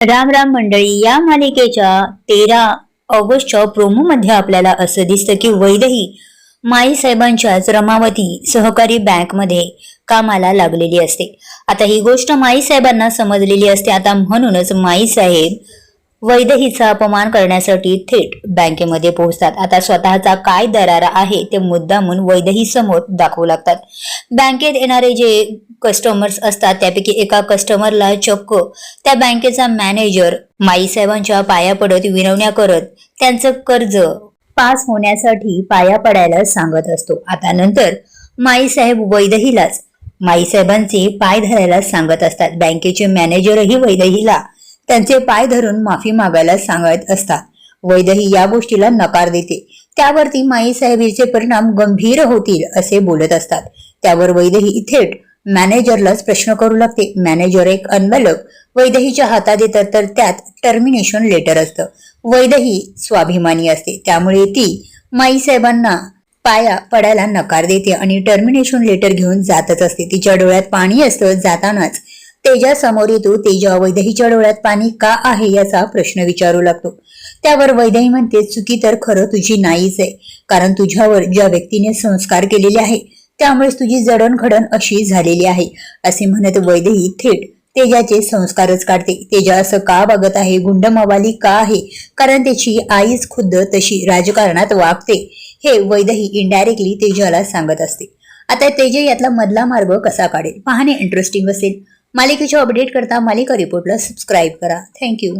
राम राम मंडळी या मालिकेच्या तेरा ऑगस्टच्या प्रोमो मध्ये आपल्याला असं दिसतं की वैदही माई साहेबांच्याच रमावती सहकारी बँकमध्ये कामाला लागलेली असते. आता ही गोष्ट माई साहेबांना समजलेली असते. आता म्हणूनच माई साहेब वैदहीचा अपमान करण्यासाठी थेट बँकेमध्ये पोहोचतात. आता स्वतःचा काय दरारा आहे ते मुद्दा म्हणून वैदही समोर दाखवू लागतात. बँकेत येणारे जे कस्टमर्स असतात त्यापैकी एका कस्टमरला चक्क. त्या बँकेचा मॅनेजर माईसाहेबांच्या पाया पडत विनवण्या करत त्यांचं कर्ज पास होण्यासाठी पाया पडायला सांगत असतो. आता नंतर माईसाहेब वैदहीलाच माईसाहेबांचे पाय धरायला सांगत असतात. बँकेचे मॅनेजरही वैदहीला त्यांचे पाय धरून माफी मागायला सांगत असतात. वैदही या गोष्टीला नकार देते. त्यावरती माईसाहेबीचे परिणाम गंभीर होतील असे बोलत असतात. त्यावर वैदही थेट मॅनेजरलाच प्रश्न करू लागते. मॅनेजर एक अनबलक वैदहीच्या हातात येतात तर त्यात टर्मिनेशन लेटर असतं. वैदही स्वाभिमानी असते. त्यामुळे ती माईसाहेबांना पाया पडायला नकार देते आणि टर्मिनेशन लेटर घेऊन जातच असते. तिच्या डोळ्यात पाणी असतं जातानाच तेजा समोर येतो तेजा वैदहीच्या डोळ्यात पाणी का आहे याचा प्रश्न विचारू लागतो. त्यावर वैदही म्हणते चुकी तर खरं तुझी नाहीच आहे. कारण तुझ्यावर ज्या व्यक्तीने संस्कार केलेले आहे त्यामुळेच तुझी जडणघडण अशी झालेली आहे असे म्हणत वैदही थेट तेजाचे संस्कारच काढते. तेजा असं का वागत आहे? गुंड मवाली का आहे? कारण त्याची आईच खुद्द तशी राजकारणात वागते. हे वैदही इनडायरेक्टली तेजाला सांगत असते. आता तेजे यातला मधला मार्ग कसा काढेल? पाहणे इंटरेस्टिंग असेल. मालिकेच्या अपडेट करता मालिका रिपोर्टला सबस्क्राईब करा. थँक्यू